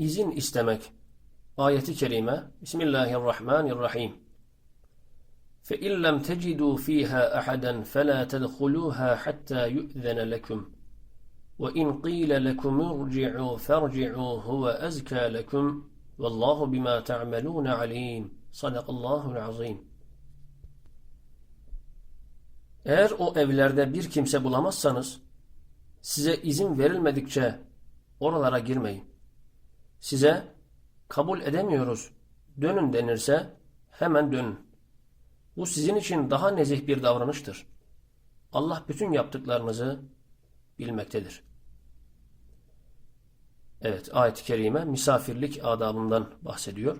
izin istemek. Ayeti kerime Bismillahirrahmanirrahim. Fe illem tecidu fiha ahaden fela tedhuluha hatta yu'zene lekum. Ve in qila lekum irci'u ferci'u huve ezka lekum. Vallahu bima ta'melun alim. Sadakallahu'l azim. Eğer o evlerde bir kimse bulamazsanız size izin verilmedikçe oralara girmeyin. Size kabul edemiyoruz, dönün denirse hemen dönün. Bu sizin için daha nezih bir davranıştır. Allah bütün yaptıklarınızı bilmektedir. Evet, ayet-i kerime misafirlik adabından bahsediyor.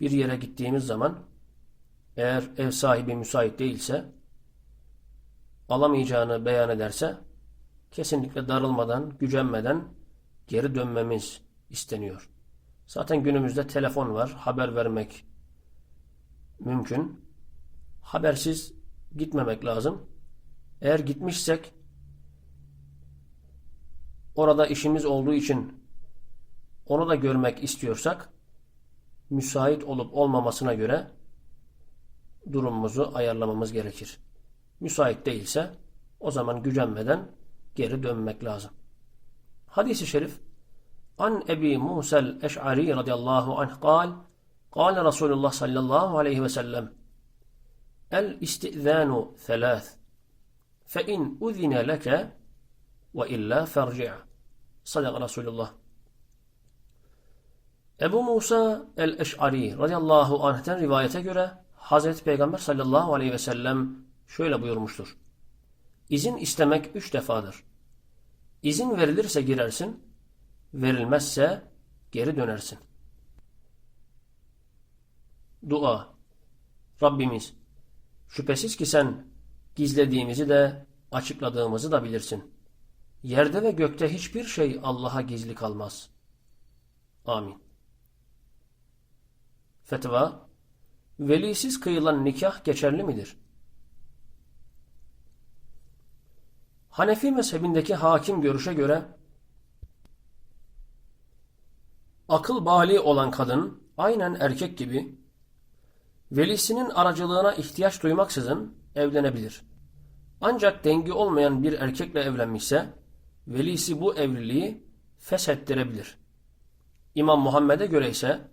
Bir yere gittiğimiz zaman eğer ev sahibi müsait değilse alamayacağını beyan ederse kesinlikle darılmadan, gücenmeden geri dönmemiz isteniyor. Zaten günümüzde telefon var, haber vermek mümkün. Habersiz gitmemek lazım. Eğer gitmişsek orada işimiz olduğu için onu da görmek istiyorsak müsait olup olmamasına göre durumumuzu ayarlamamız gerekir. Müsait değilse o zaman gücenmeden geri dönmek lazım. Hadis-i şerif An Ebi Musa'l Eş'ari radıyallahu anh kal Kale Resulullah sallallahu aleyhi ve sellem El istizanu thalâth fe in uzine leke ve illa ferci' Sadak Resulullah Ebu Musa el-Eş'ari radıyallahu anh'ten rivayete göre Hazreti Peygamber sallallahu aleyhi ve sellem şöyle buyurmuştur. İzin istemek üç defadır. İzin verilirse girersin, verilmezse geri dönersin. Dua Rabbimiz, şüphesiz ki sen gizlediğimizi de açıkladığımızı da bilirsin. Yerde ve gökte hiçbir şey Allah'a gizli kalmaz. Amin. Fetva Velisiz kıyılan nikah geçerli midir? Hanefi mezhebindeki hakim görüşe göre akıl bali olan kadın aynen erkek gibi velisinin aracılığına ihtiyaç duymaksızın evlenebilir. Ancak dengi olmayan bir erkekle evlenmişse velisi bu evliliği feshettirebilir. İmam Muhammed'e göre ise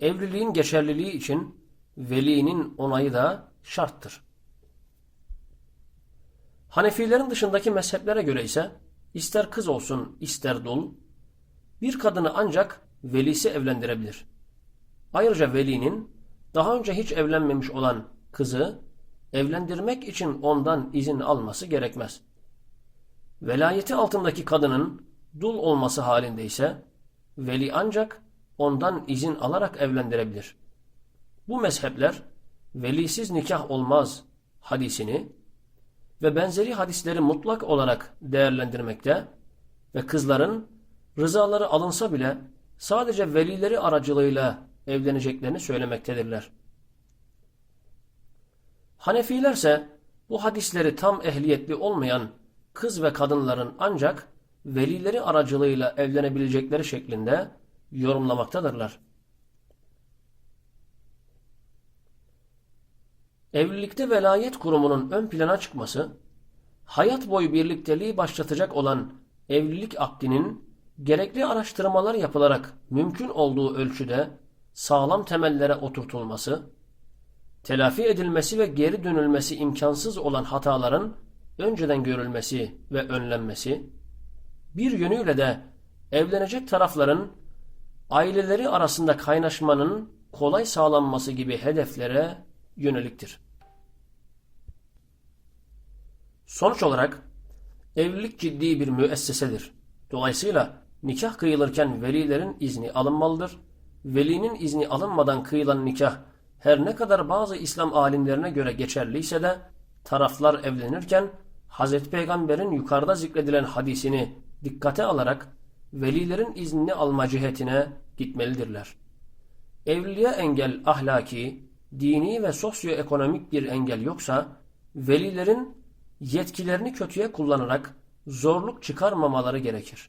evliliğin geçerliliği için velinin onayı da şarttır. Hanefilerin dışındaki mezheplere göre ise ister kız olsun ister dul bir kadını ancak velisi evlendirebilir. Ayrıca velinin daha önce hiç evlenmemiş olan kızı evlendirmek için ondan izin alması gerekmez. Velayeti altındaki kadının dul olması halinde ise veli ancak ondan izin alarak evlendirebilir. Bu mezhepler velisiz nikah olmaz hadisini ve benzeri hadisleri mutlak olarak değerlendirmekte ve kızların rızaları alınsa bile sadece velileri aracılığıyla evleneceklerini söylemektedirler. Hanefilerse bu hadisleri tam ehliyetli olmayan kız ve kadınların ancak velileri aracılığıyla evlenebilecekleri şeklinde yorumlamaktadırlar. Evlilikte velayet kurumunun ön plana çıkması, hayat boyu birlikteliği başlatacak olan evlilik akdinin gerekli araştırmalar yapılarak mümkün olduğu ölçüde sağlam temellere oturtulması, telafi edilmesi ve geri dönülmesi imkansız olan hataların önceden görülmesi ve önlenmesi, bir yönüyle de evlenecek tarafların aileleri arasında kaynaşmanın kolay sağlanması gibi hedeflere yöneliktir. Sonuç olarak evlilik ciddi bir müessesedir. Dolayısıyla nikah kıyılırken velilerin izni alınmalıdır. Velinin izni alınmadan kıyılan nikah her ne kadar bazı İslam alimlerine göre geçerliyse de taraflar evlenirken Hz. Peygamber'in yukarıda zikredilen hadisini dikkate alarak velilerin iznini alma cihetine gitmelidirler. Evliliğe engel ahlaki, dini ve sosyoekonomik bir engel yoksa velilerin yetkilerini kötüye kullanarak zorluk çıkarmamaları gerekir.